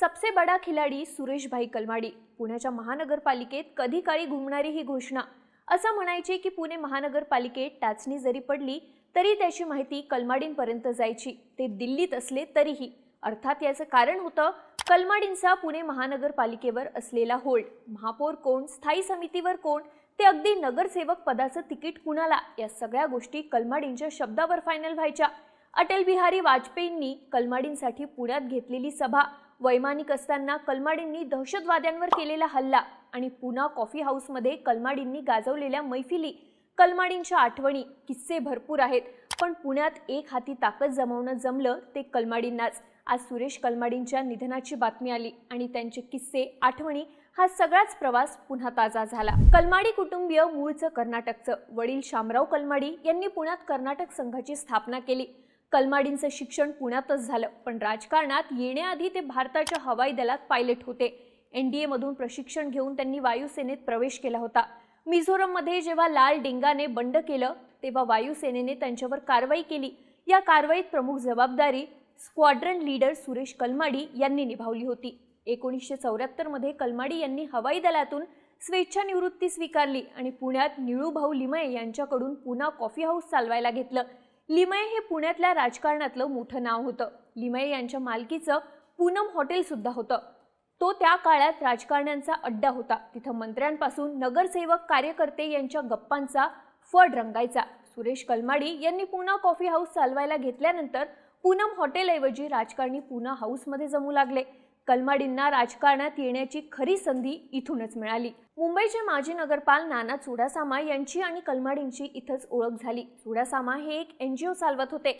सबसे बडा खिलाडी सुरेश भाई कलमाडी. पुण्याच्या महानगरपालिकेत कधी काळी घुमणारी ही घोषणा. असं म्हणायचे की पुणे महानगरपालिकेत टाचणी जरी पडली तरी त्याची माहिती कलमाडींपर्यंत जायची. ते दिल्लीत असले तरीही. अर्थात याचं कारण होतं कलमाडींचा पुणे महानगरपालिकेवर असलेला होल्ड. महापौर कोण स्थायी समितीवर कोण ते अगदी नगरसेवक पदाचं तिकीट कुणाला? या सगळ्या गोष्टी कलमाडींच्या शब्दावर फायनल व्हायच्या. अटल बिहारी वाजपेयींनी कलमाडींसाठी पुण्यात घेतलेली सभा वैमानिक असताना कलमाडींनी दहशतवाद्यांवर केलेला हल्ला आणि पुन्हा कॉफी हाऊसमध्ये कलमाडींनी गाजवलेल्या मैफिली कलमाडींच्या आठवणी किस्से भरपूर आहेत. पण पुण्यात एक हाती ताकद जमवणं जमलं ते कलमाडींनाच. आज सुरेश कलमाडींच्या निधनाची बातमी आली आणि त्यांचे किस्से आठवणी हा सगळाच प्रवास पुन्हा ताजा झाला. कलमाडी कुटुंबीय मूळचं कर्नाटकचं. वडील शामराव कलमाडी यांनी पुण्यात कर्नाटक संघाची स्थापना केली. कलमाडींचं शिक्षण पुण्यातच झालं पण राजकारणात येण्याआधी ते भारताच्या हवाई दलात पायलट होते. एन डी एमधून प्रशिक्षण घेऊन त्यांनी वायुसेनेत प्रवेश केला होता. मिझोरममध्ये जेव्हा लाल डेंगाने बंड केलं तेव्हा वायुसेनेने त्यांच्यावर कारवाई केली. या कारवाईत प्रमुख जबाबदारी स्क्वाड्रन लीडर सुरेश कलमाडी यांनी निभावली होती. एकोणीसशे चौऱ्याहत्तरमध्ये कलमाडी यांनी हवाई दलातून स्वेच्छानिवृत्ती स्वीकारली आणि पुण्यात निळूभाऊ लिमये यांच्याकडून पुन्हा कॉफी हाऊस चालवायला घेतलं. लिमये हे पुण्यातल्या राजकारणातलं मोठं नाव होतं. लिमये यांच्या मालकीचं पूनम हॉटेल सुद्धा होतं. तो त्या काळात राजकारण्यांचा अड्डा होता. तिथं मंत्र्यांपासून नगरसेवक कार्यकर्ते यांच्या गप्पांचा फड रंगायचा. सुरेश कलमाडी यांनी पुन्हा कॉफी हाऊस चालवायला घेतल्यानंतर पूनम हॉटेलऐवजी राजकारणी पुना हाऊसमध्ये जमू लागले. कलमाडींना राजकारणात येण्याची खरी संधी इथूनच मिळाली. मुंबईचे माजी नगरपाल नाना चुडासामा यांची आणि कलमाडींची इथंच ओळख झाली. चुडासामा हे एक एन जी ओ चालवत होते.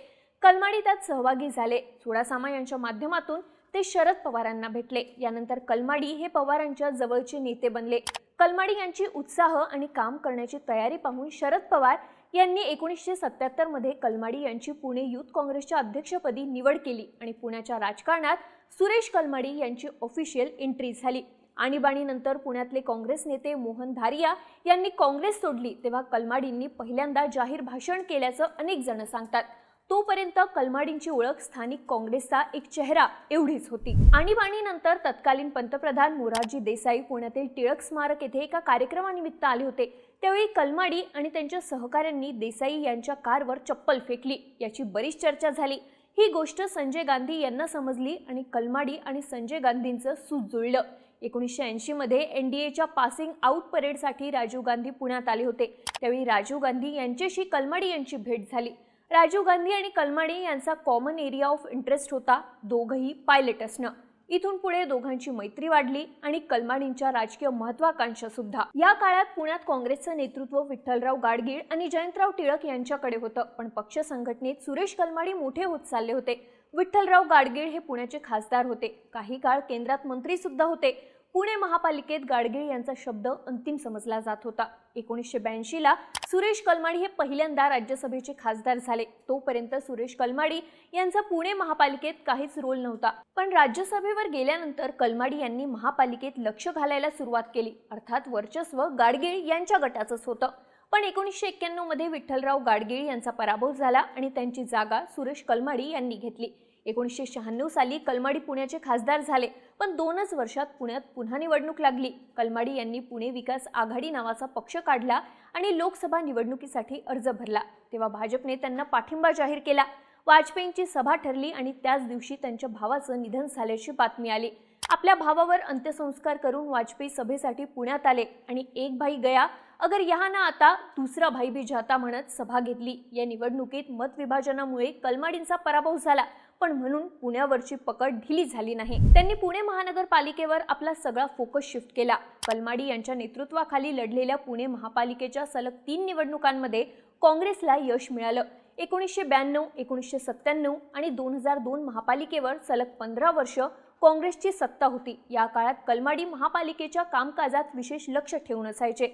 कलमाडी त्यात सहभागी झाले. चुडासामा यांच्या माध्यमातून ते शरद पवारांना भेटले. यानंतर कलमाडी हे पवारांच्या जवळचे नेते बनले. कलमाडी यांची उत्साह आणि काम करण्याची तयारी पाहून शरद पवार यांनी एकोणीसशे सत्याहत्तरमध्ये कलमाडी यांची पुणे युथ काँग्रेसच्या अध्यक्षपदी निवड केली आणि पुण्याच्या राजकारणात सुरेश कलमाडी यांची ऑफिशियल एंट्री झाली. आणीबाणीनंतर पुण्यातले काँग्रेस नेते मोहन धारिया यांनी काँग्रेस सोडली तेव्हा कलमाडींनी पहिल्यांदा जाहीर भाषण केल्याचं अनेक जण सांगतात. तोपर्यंत कलमाडींची ओळख स्थानिक काँग्रेसचा एक चेहरा एवढीच होती. आणीबाणीनंतर तत्कालीन पंतप्रधान मोरारजी देसाई पुण्यातील टिळक स्मारक येथे एका कार्यक्रमानिमित्त आले होते. त्यावेळी कलमाडी आणि त्यांच्या सहकाऱ्यांनी देसाई यांच्या कारवर चप्पल फेकली. याची बरीच चर्चा झाली. ही गोष्ट संजय गांधी यांना समजली आणि कलमाडी आणि संजय गांधींचं सूत जुळलं. एकोणीसशे ऐंशीमध्ये एन डी एच्या पासिंग आऊट परेडसाठी राजीव गांधी पुण्यात आले होते. त्यावेळी राजीव गांधी यांच्याशी कलमाडी यांची भेट झाली. राजीव गांधी आणि कलमाडी यांचा कॉमन एरिया ऑफ इंटरेस्ट होता. दोघंही पायलट असणं इथून पुढे दोघांची मैत्री वाढली आणि कलमाडींच्या राजकीय महत्वाकांक्षा सुद्धा. या काळात पुण्यात काँग्रेसचं नेतृत्व विठ्ठलराव गाडगीळ आणि जयंतराव टिळक यांच्याकडे होतं. पण पक्ष संघटनेत सुरेश कलमाडी मोठे होत चालले होते. विठ्ठलराव गाडगीळ हे पुण्याचे खासदार होते. काही काळ केंद्रात मंत्री सुद्धा होते. पुणे महापालिकेत गाडगीळ यांचा शब्द अंतिम समजला जात होता. एकोणीसशे ब्याऐंशीला सुरेश कलमाडी हे पहिल्यांदा राज्यसभेचे खासदार झाले. तोपर्यंत सुरेश कलमाडी यांचा पुणे महापालिकेत काहीच रोल नव्हता. पण राज्यसभेवर गेल्यानंतर कलमाडी यांनी महापालिकेत लक्ष घालायला सुरुवात केली. अर्थात वर्चस्व गाडगीळ यांच्या गटाचंच होतं. पण एकोणीसशे एक्क्याण्णवमध्ये विठ्ठलराव गाडगीळ यांचा पराभव झाला आणि त्यांची जागा सुरेश कलमाडी यांनी घेतली. एकोणीसशे शहाण्णव साली कलमाडी पुण्याचे खासदार झाले. पण दोनच वर्षात पुण्यात पुन्हा निवडणूक लागली. कलमाडी यांनी पुणे विकास आघाडी नावाचा पक्ष काढला आणि लोकसभा निवडणुकीसाठी अर्ज भरला. तेव्हा भाजपने त्यांना पाठिंबा जाहीर केला. वाजपेयींची सभा ठरली आणि त्याच दिवशी त्यांच्या भावाचं निधन झाल्याची बातमी आली. आपल्या भावावर अंत्यसंस्कार करून वाजपेयी सभेसाठी पुण्यात आले आणि एक भाई गया अगर यहाँ ना आता दुसरा भाई भी जाता म्हणत सभा घेतली. या निवडणुकीत मतविभाजनामुळे कलमाडींचा पराभव झाला. पण म्हणून पुण्यावरची पकड ढिली झाली नाही. त्यांनी पुणे महानगरपालिकेवर आपला सगळा फोकस शिफ्ट केला. कलमाडी यांच्या नेतृत्वाखाली लढलेल्या पुणे महापालिकेच्या सलग तीन निवडणुकांमध्ये काँग्रेसला यश मिळालं. एकोणीसशे ब्याण्णव एकोणीसशे सत्त्याण्णव आणि दोन हजार दोन महापालिकेवर सलग पंधरा वर्ष काँग्रेसची सत्ता होती. या काळात कलमाडी महापालिकेच्या कामकाजात विशेष लक्ष ठेवून असायचे.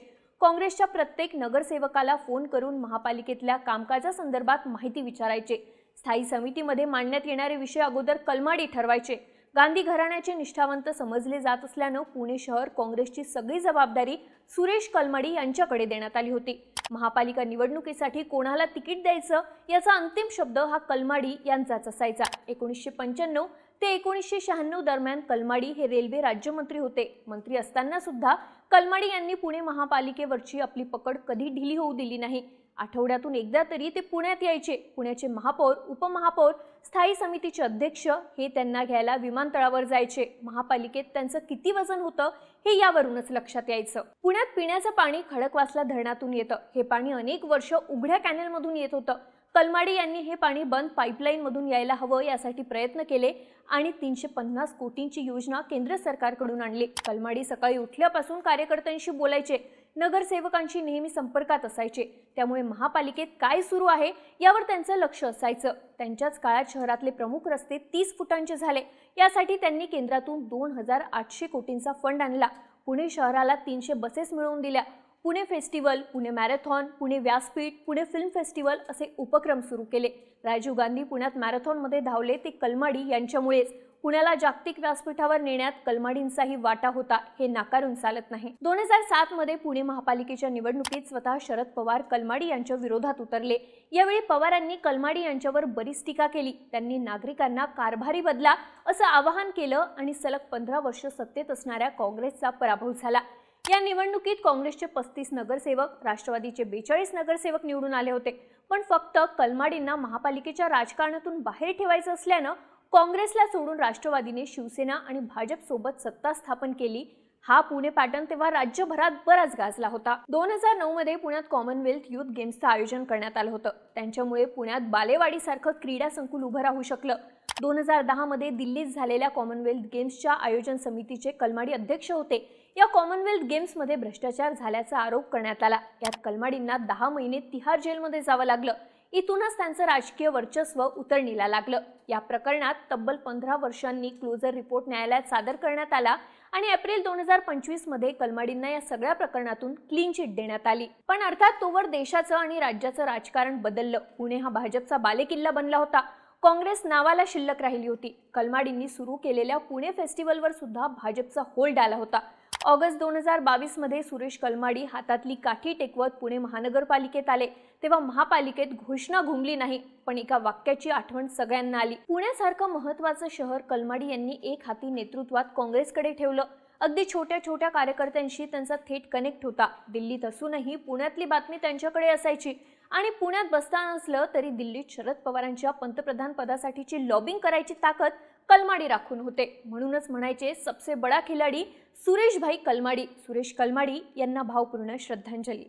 काँग्रेसच्या प्रत्येक नगरसेवकाला फोन करून महापालिकेतल्या कामकाजासंदर्भात माहिती विचारायचे. स्थायी समितीमध्ये मांडण्यात येणारे विषय अगोदर कलमाडी ठरवायचे. गांधी घराण्याचे निष्ठावंत समजले जात असल्यानं पुणे शहर काँग्रेसची सगळी जबाबदारी सुरेश कलमाडी यांच्याकडे देण्यात आली होती. महापालिका निवडणुकीसाठी कोणाला तिकीट द्यायचं याचा अंतिम शब्द हा कलमाडी यांचाच असायचा. एकोणीसशे पंच्याण्णव ते एकोणीसशे शहाण्णव दरम्यान कलमाडी हे रेल्वे राज्यमंत्री होते. मंत्री असताना सुद्धा कलमाडी यांनी पुणे महापालिकेवरची आपली पकड कधी ढिली होऊ दिली नाही. आठवड्यातून एकदा तरी ते पुण्यात यायचे. पुण्याचे महापौर उपमहापौर स्थायी समितीचे अध्यक्ष हे त्यांना घ्यायला विमानतळावर जायचे. महापालिकेत त्यांचं किती वजन होतं हे यावरूनच लक्षात यायचं. पुण्यात पिण्याचं पाणी खडकवासला धरणातून येतं. हे पाणी अनेक वर्ष उघड्या कॅनेलमधून येत होतं. कलमाडी यांनी हे पाणी बंद पाईपलाईनमधून यायला हवं यासाठी प्रयत्न केले आणि तीनशे पन्नास कोटींची योजना केंद्र सरकारकडून आणली. कलमाडी सकाळी उठल्यापासून कार्यकर्त्यांशी बोलायचे. नगरसेवकांशी नेहमी संपर्कात असायचे. त्यामुळे महापालिकेत काय सुरू आहे यावर त्यांचं लक्ष असायचं. त्यांच्याच काळात शहरातले प्रमुख रस्ते तीस फुटांचे झाले. यासाठी त्यांनी केंद्रातून दोन हजार आठशे कोटींचा फंड आणला. पुणे शहराला तीनशे बसेस मिळवून दिल्या. पुणे फेस्टिवल पुणे मॅरेथॉन पुणे व्यासपीठ पुणे फिल्म फेस्टिवल असे उपक्रम सुरू केले. राजीव गांधी पुण्यात मॅरेथॉनमध्ये धावले ते कलमाडी यांच्यामुळेच. पुण्याला जागतिक व्यासपीठावर नेण्यात कलमाडींचाही वाटा होता हे नाकारून चालत नाही. दोन हजार सात मध्ये पुणे महापालिकेच्या निवडणुकीत स्वतः शरद पवार कलमाडी यांच्या विरोधात उतरले. यावेळी पवारांनी कलमाडी यांच्यावर बरीच टीका केली. त्यांनी नागरिकांना कारभारी बदला असं आवाहन केलं आणि सलग पंधरा वर्ष सत्तेत असणाऱ्या काँग्रेसचा पराभव झाला. या निवडणुकीत काँग्रेसचे पस्तीस नगरसेवक राष्ट्रवादीचे बेचाळीस नगरसेवक निवडून आले होते. पण फक्त कलमाडींना महापालिकेच्या राजकारणातून बाहेर ठेवायचं असल्यानं काँग्रेसला सोडून राष्ट्रवादीने शिवसेना आणि भाजप सोबत सत्ता स्थापन केली. हा पुणे पॅटर्न तेव्हा राज्यभरात बराच गाजला होता. दोन हजार नऊ मध्ये पुण्यात कॉमनवेल्थ युथ गेम्सचं आयोजन करण्यात आलं होतं. त्यांच्यामुळे पुण्यात बालेवाडीसारखं क्रीडा संकुल उभं राहू शकलं. दोन हजार दहामध्ये दिल्लीत झालेल्या कॉमनवेल्थ गेम्सच्या आयोजन समितीचे कलमाडी अध्यक्ष होते. या कॉमनवेल्थ गेम्समध्ये भ्रष्टाचार झाल्याचा आरोप करण्यात आला. यात कलमाडींना दहा महिने तिहार जेलमध्ये जावं लागलं. इथूनच त्यांचं राजकीय वर्चस्व उतरणीला लागलं. या प्रकरणात तब्बल पंधरा वर्षांनी क्लोजर रिपोर्ट न्यायालयात सादर करण्यात आला आणि एप्रिल दोन हजार पंचवीसमध्ये कलमाडींना या सगळ्या प्रकरणातून क्लीन चिट देण्यात आली. पण अर्थात तोवर देशाचं आणि राज्याचं राजकारण बदललं. पुणे हा भाजपचा बालेकिल्ला बनला होता. काँग्रेस नावाला शिल्लक राहिली होती. कलमाडींनी सुरू केलेल्या पुणे फेस्टिवलवर सुद्धा भाजपचा होल्ड आला होता. ऑगस्ट दोन हजार बावीसमध्ये सुरेश कलमाडी हातातली काठी टेकवत पुणे महानगरपालिकेत आले. तेव्हा महापालिकेत घोषणा घुमली नाही पण एका वाक्याची आठवण सगळ्यांना आली. पुण्यासारखं महत्वाचं शहर कलमाडी यांनी एक हाती नेतृत्वात काँग्रेसकडे ठेवलं. अगदी छोट्या छोट्या कार्यकर्त्यांशी त्यांचा थेट कनेक्ट होता. दिल्लीत असूनही पुण्यातली बातमी त्यांच्याकडे असायची. आणि पुण्यात बसता नसलं तरी दिल्लीत शरद पवारांच्या पंतप्रधान पदासाठीची लॉबिंग करायची ताकद कलमाडी राखून होते. म्हणूनच म्हणायचे सबसे बडा खिलाडी सुरेश भाई कलमाडी. सुरेश कलमाडी यांना भावपूर्ण श्रद्धांजली.